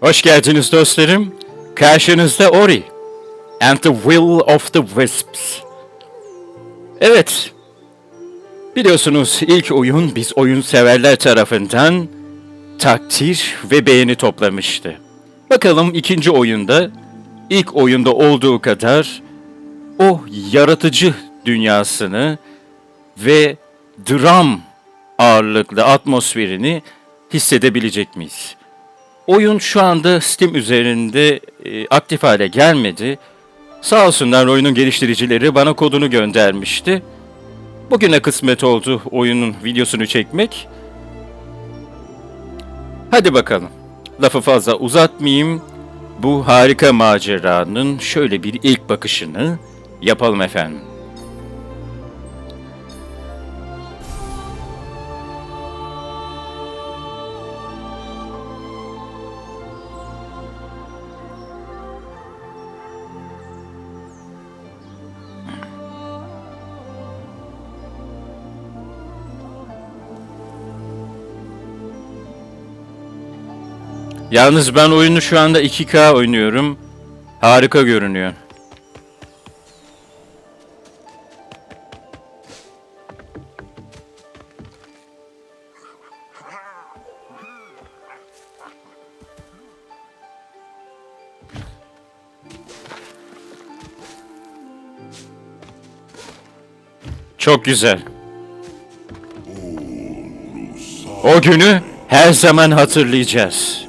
Hoş geldiniz dostlarım. Karşınızda Ori. And the Will of the Wisps. Evet. Biliyorsunuz ilk oyun biz oyun severler tarafından takdir ve beğeni toplamıştı. Bakalım ikinci oyunda ilk oyunda olduğu kadar o yaratıcı dünyasını ve dram ağırlıklı atmosferini hissedebilecek miyiz? Oyun şu anda Steam üzerinde e, aktif hale gelmedi. Sağ olsunlar oyunun geliştiricileri bana kodunu göndermişti. Bugüne kısmet oldu oyunun videosunu çekmek. Hadi bakalım. Lafı fazla uzatmayayım. Bu harika maceranın şöyle bir ilk bakışını yapalım efendim. Yalnız ben oyunu şu anda 2K oynuyorum. Harika görünüyor. Çok güzel. O günü her zaman hatırlayacağız.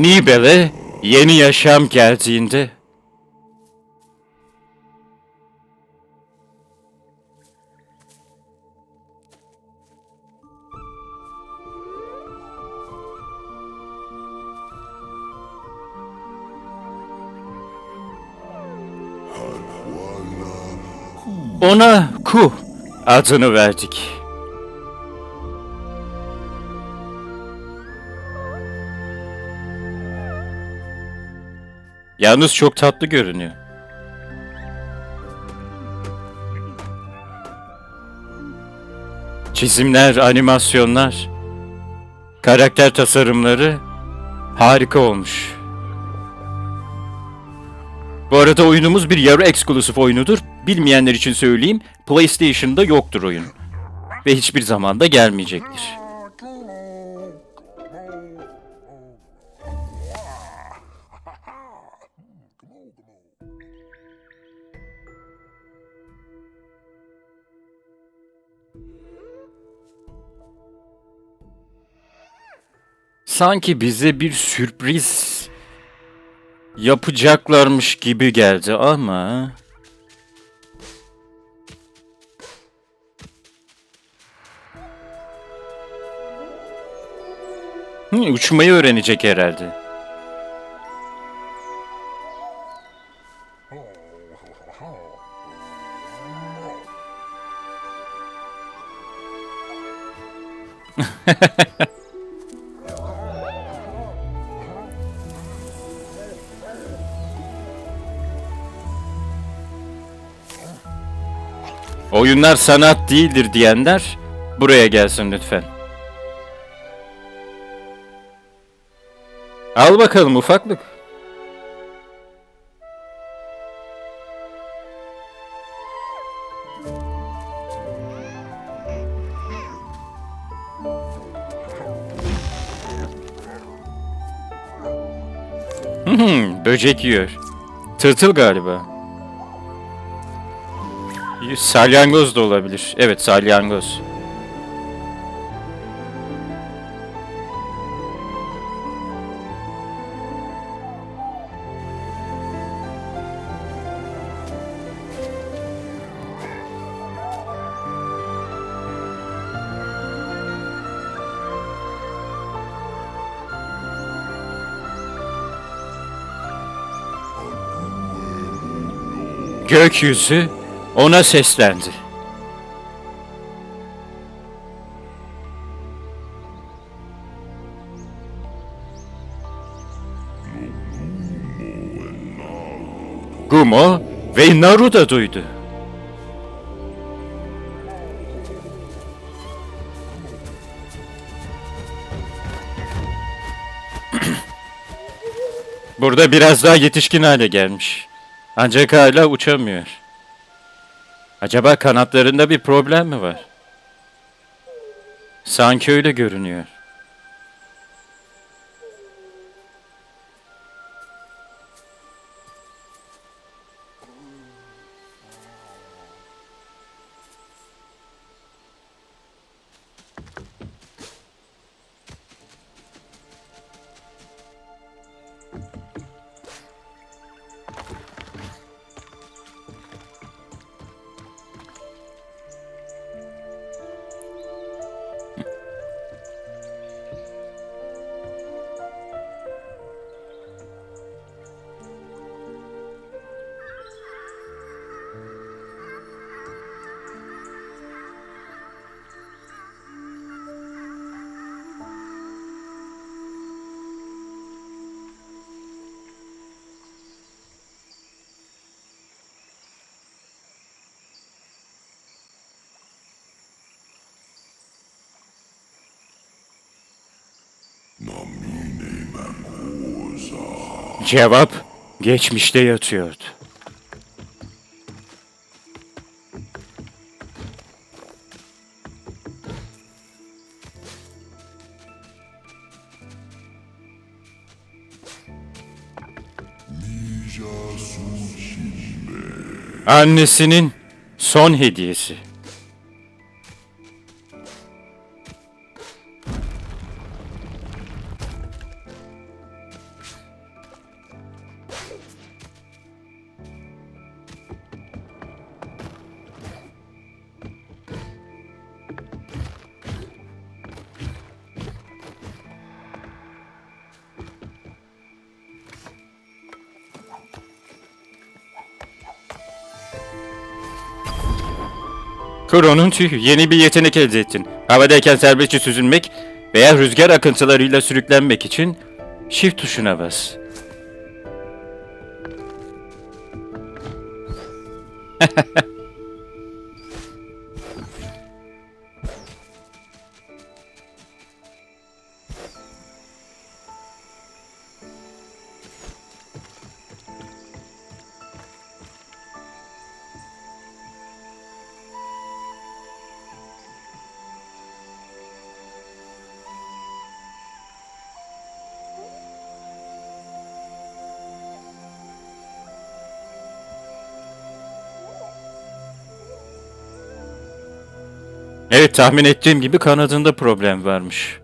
Nibel'e yeni yaşam geldiğinde ona Ku adını verdik. Yalnız çok tatlı görünüyor. Çizimler, animasyonlar, karakter tasarımları harika olmuş. Bu arada oyunumuz bir yarı eksklusif oyunudur. Bilmeyenler için söyleyeyim, PlayStation'da yoktur oyun. Ve hiçbir zaman da gelmeyecektir. Sanki bize bir sürpriz yapacaklarmış gibi geldi ama... Hı, uçmayı öğrenecek herhalde. Oyunlar sanat değildir diyenler buraya gelsin lütfen. Al bakalım ufaklık. Hmm, böcek yiyor. Tırtıl galiba. Salyangoz da olabilir. Evet salyangoz. Gökyüzü ona seslendi. Gumo ve Naru da duydu. Burada biraz daha yetişkin hale gelmiş. Ancak hala uçamıyor. Acaba kanatlarında bir problem mi var? Sanki öyle görünüyor. Cevap geçmişte yatıyordu. Annesinin son hediyesi. Kuro'nun tüyü yeni bir yetenek elde ettin. Havadayken serbestçe süzülmek veya rüzgar akıntılarıyla sürüklenmek için shift tuşuna bas. Evet tahmin ettiğim gibi kanadında problem varmış.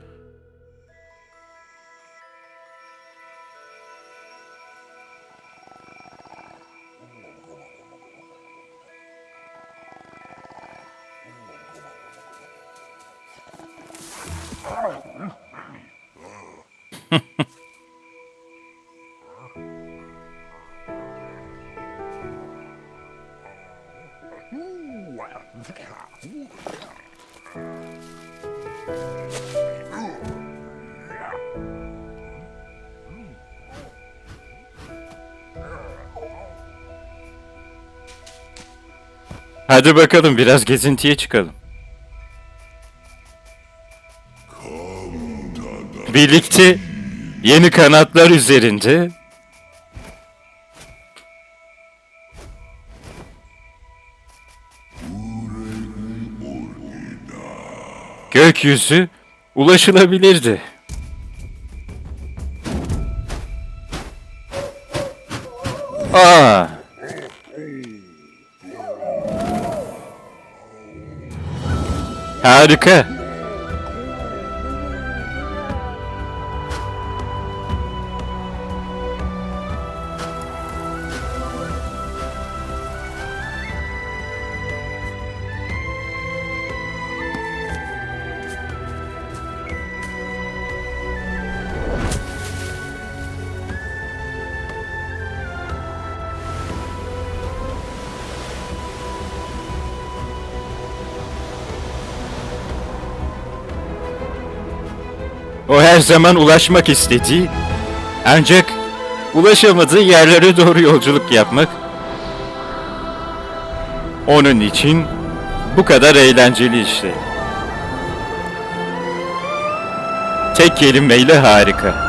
Hadi bakalım biraz gezintiye çıkalım. Birlikte yeni kanatlar üzerinde gökyüzü ulaşılabilirdi. Harika. her zaman ulaşmak istediği ancak ulaşamadığı yerlere doğru yolculuk yapmak onun için bu kadar eğlenceli işte. Tek kelimeyle harika.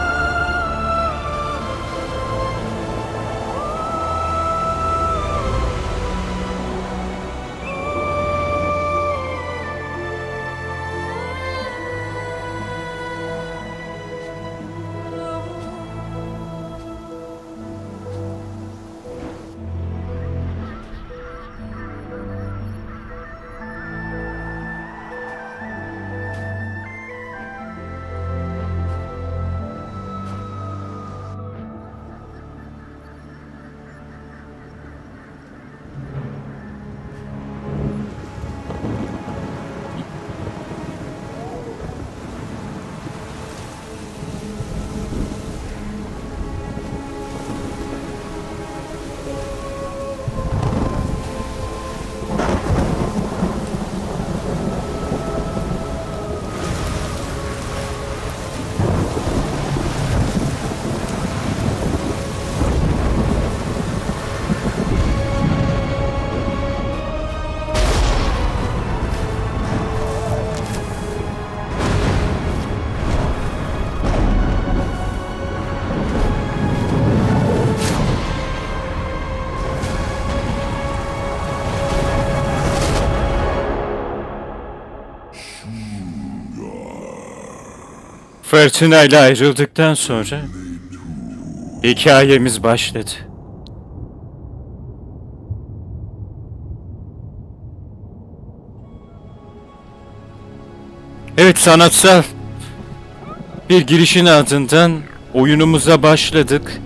Fırtına ile ayrıldıktan sonra hikayemiz başladı. Evet sanatsal bir girişin ardından oyunumuza başladık.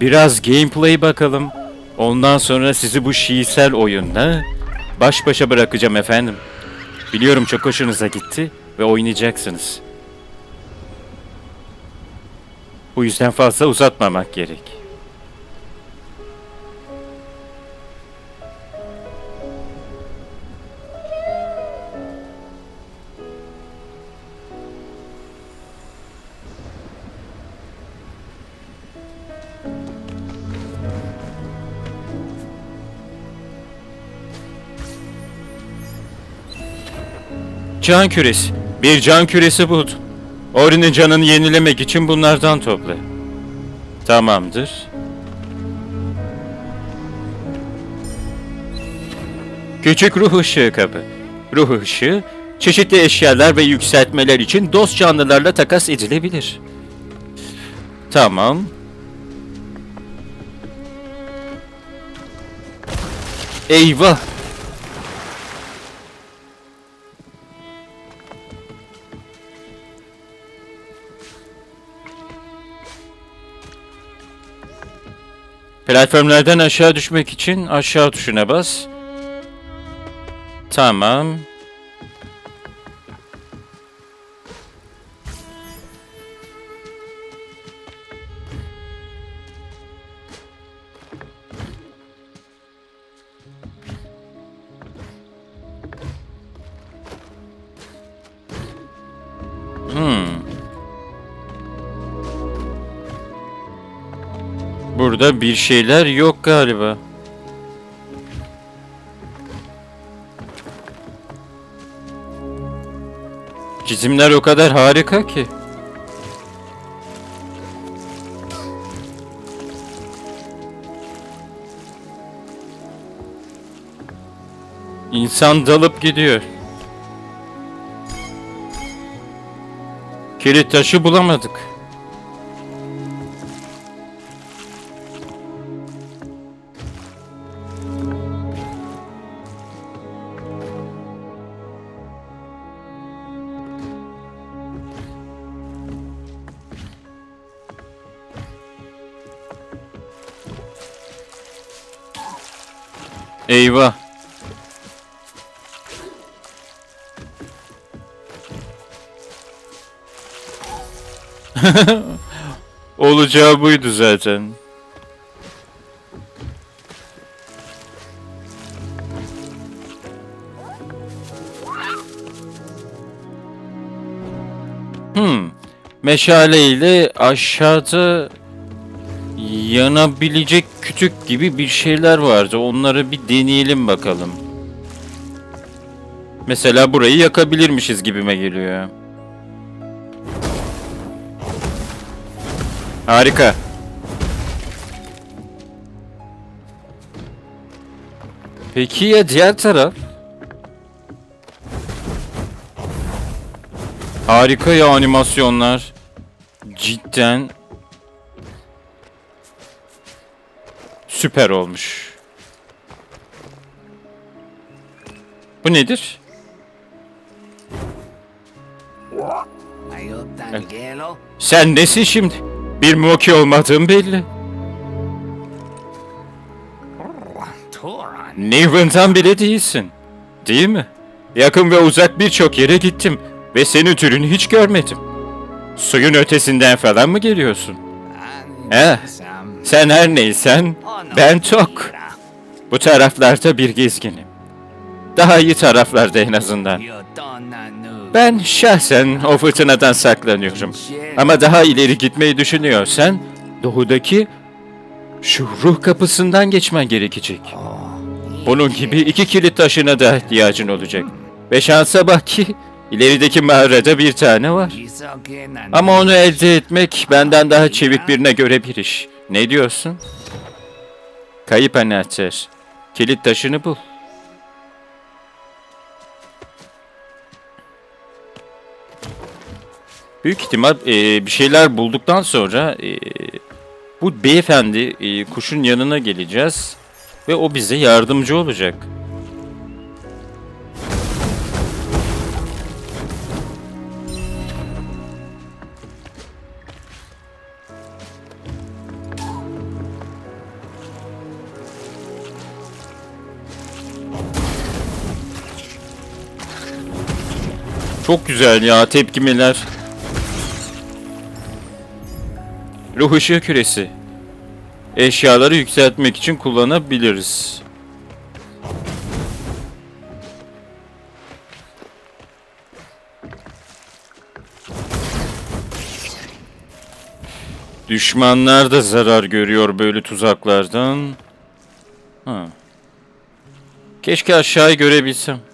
Biraz gameplay bakalım. Ondan sonra sizi bu şiirsel oyunla baş başa bırakacağım efendim. Biliyorum çok hoşunuza gitti ve oynayacaksınız. Bu yüzden fazla uzatmamak gerek. Can küresi. Bir can küresi buldum. Ori'nin canını yenilemek için bunlardan topla. Tamamdır. Küçük ruh ışığı kabı. Ruh ışığı, çeşitli eşyalar ve yükseltmeler için dost canlılarla takas edilebilir. Tamam. Eyvah! Platformlardan aşağı düşmek için aşağı tuşuna bas. Tamam. Burada bir şeyler yok galiba. Çizimler o kadar harika ki. İnsan dalıp gidiyor. Kilit taşı bulamadık. Eyvah. Olacağı buydu zaten. Hmm. Meşale ile aşağıda yanabilecek kütük gibi bir şeyler vardı. Onları bir deneyelim bakalım. Mesela burayı yakabilirmişiz gibime geliyor. Harika. Peki ya diğer taraf? Harika ya animasyonlar. Cidden süper olmuş. Bu nedir? Sen nesin şimdi? Bir Moki olmadığın belli. Niven'dan bile değilsin. Değil mi? Yakın ve uzak birçok yere gittim ve senin türünü hiç görmedim. Suyun ötesinden falan mı geliyorsun? Eh, sen her neysen ben Tok. Bu taraflarda bir gezginim. Daha iyi taraflarda en azından. Ben şahsen o fırtınadan saklanıyorum. Ama daha ileri gitmeyi düşünüyorsan doğudaki şu ruh kapısından geçmen gerekecek. Bunun gibi iki kilit taşına da ihtiyacın olacak. Ve şansa bak ki ilerideki mağarada bir tane var. Ama onu elde etmek benden daha çevik birine göre bir iş. Ne diyorsun? Kayıp anahtar. Kilit taşını bul. Büyük ihtimal e, bir şeyler bulduktan sonra e, bu beyefendi e, kuşun yanına geleceğiz ve o bize yardımcı olacak. Çok güzel ya tepkimeler. Ruh ışığı küresi. Eşyaları yükseltmek için kullanabiliriz. Düşmanlar da zarar görüyor böyle tuzaklardan. Ha. Keşke aşağıyı görebilsem.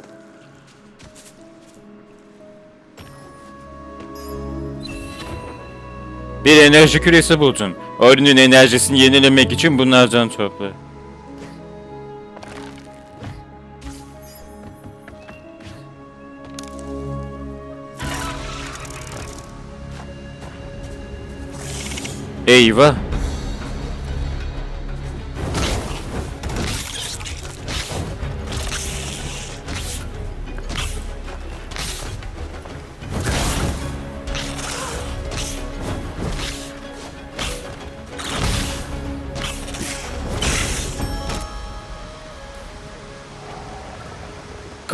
Bir enerji küresi buldun. Oyunun enerjisini yenilemek için bunlardan topla. Eyvah.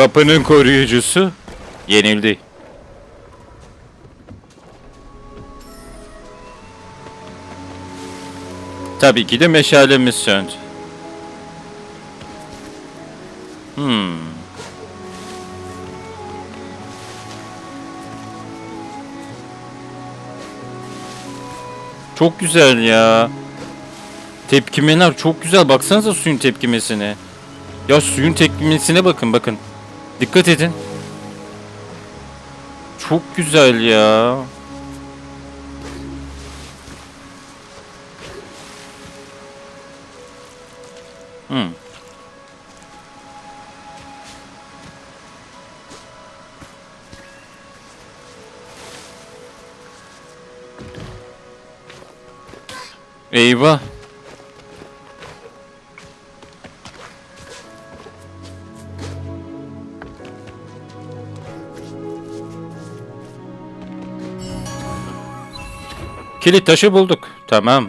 Kapının koruyucusu yenildi. Tabii ki de meşalemiz söndü. Hmm. Çok güzel ya. Tepkimeler çok güzel. Baksanıza suyun tepkimesine. Ya suyun tepkimesine bakın bakın. Dikkat edin. Çok güzel ya. Hmm. Eyvah. Kilit taşı bulduk. Tamam.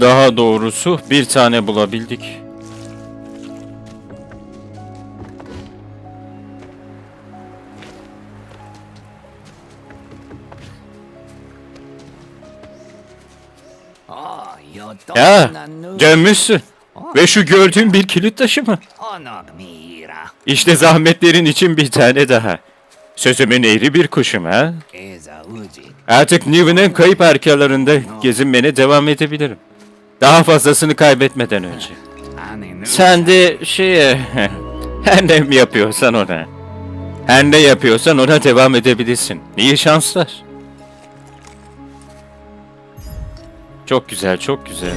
Daha doğrusu bir tane bulabildik. Ya dönmüşsün. Ve şu gördüğün bir kilit taşı mı? İşte zahmetlerin için bir tane daha. Sözümün eğri bir kuşum ha. Artık Niven'in kayıp harikalarında gezinmene devam edebilirim. Daha fazlasını kaybetmeden önce. Anin Sen de şeye... Her ne yapıyorsan ona. Her ne yapıyorsan ona devam edebilirsin. İyi şanslar. Çok güzel, çok güzel.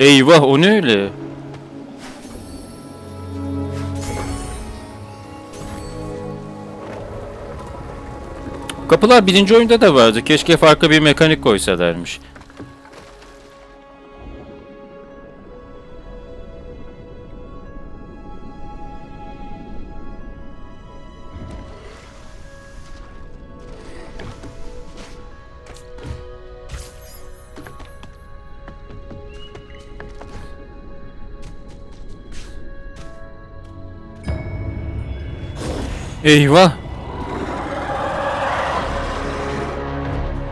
Eyvah o ne öyle? Kapılar birinci oyunda da vardı. Keşke farklı bir mekanik koysalarmış. Eyvah.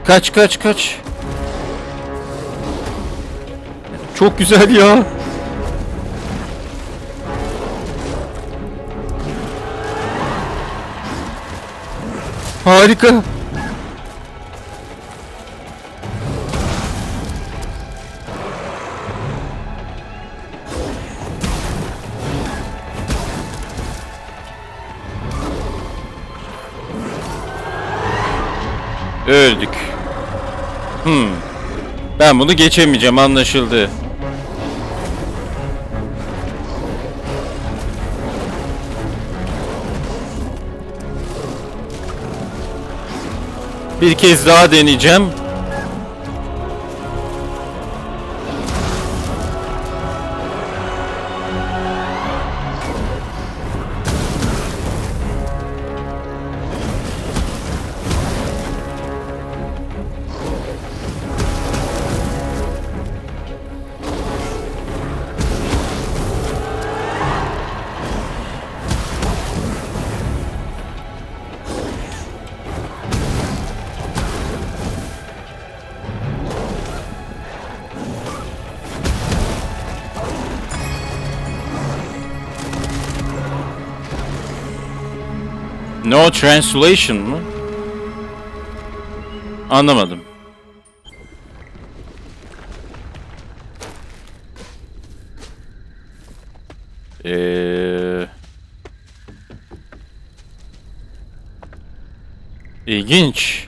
Kaç kaç kaç. Çok güzel ya. Harika. Öldük. Hmm. Ben bunu geçemeyeceğim anlaşıldı. Bir kez daha deneyeceğim. No translation mı? Anlamadım. Ee... İlginç.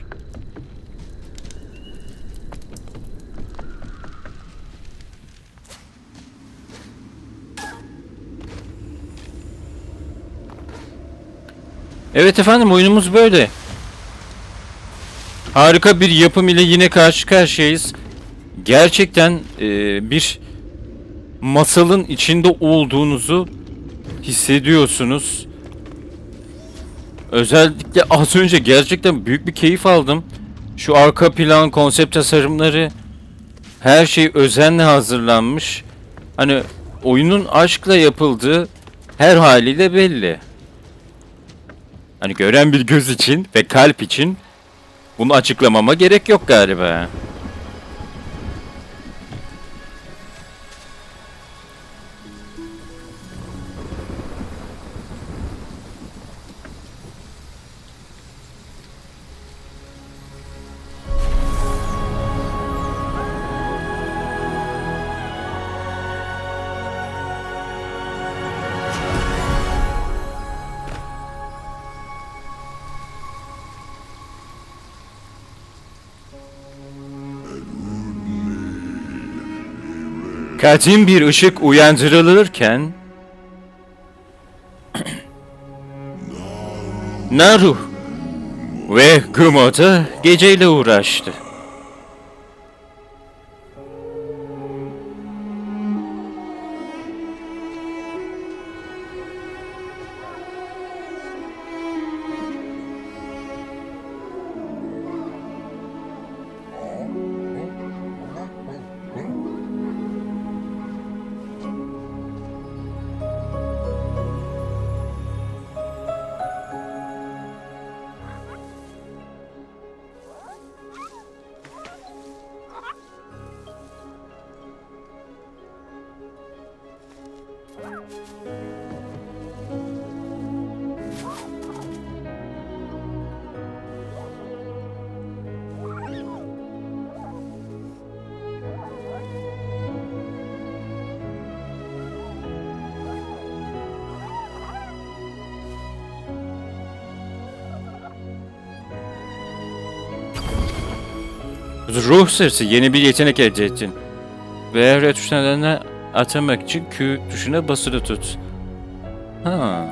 Evet efendim oyunumuz böyle. Harika bir yapım ile yine karşı karşıyayız. Gerçekten e, bir masalın içinde olduğunuzu hissediyorsunuz. Özellikle az önce gerçekten büyük bir keyif aldım. Şu arka plan, konsept tasarımları her şey özenle hazırlanmış. Hani oyunun aşkla yapıldığı her haliyle belli. Hani gören bir göz için ve kalp için bunu açıklamama gerek yok galiba. Kadim bir ışık uyandırılırken Naru ve Gumo geceyle uğraştı. Ruh sırsı yeni bir yetenek elde ettin. Ve R tuşlarına atamak için Q tuşuna basılı tut. Ha.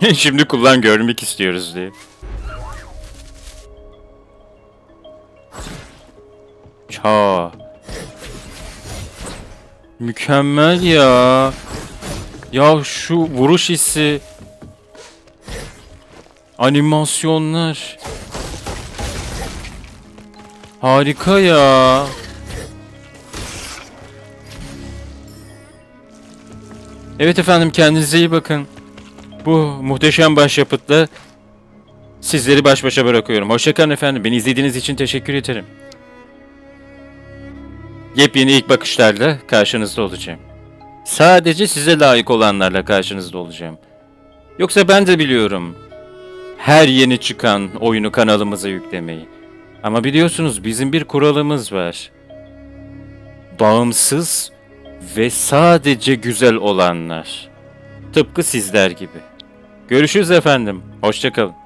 Şimdi kullan görmek istiyoruz diye. Ça. Mükemmel ya. Ya şu vuruş hissi. Animasyonlar. Harika ya. Evet efendim kendinize iyi bakın. Bu muhteşem başyapıtla sizleri baş başa bırakıyorum. Hoşçakalın efendim. Beni izlediğiniz için teşekkür ederim. Yepyeni ilk bakışlarla karşınızda olacağım. Sadece size layık olanlarla karşınızda olacağım. Yoksa ben de biliyorum. Her yeni çıkan oyunu kanalımıza yüklemeyi. Ama biliyorsunuz bizim bir kuralımız var. Bağımsız ve sadece güzel olanlar. Tıpkı sizler gibi. Görüşürüz efendim. Hoşçakalın.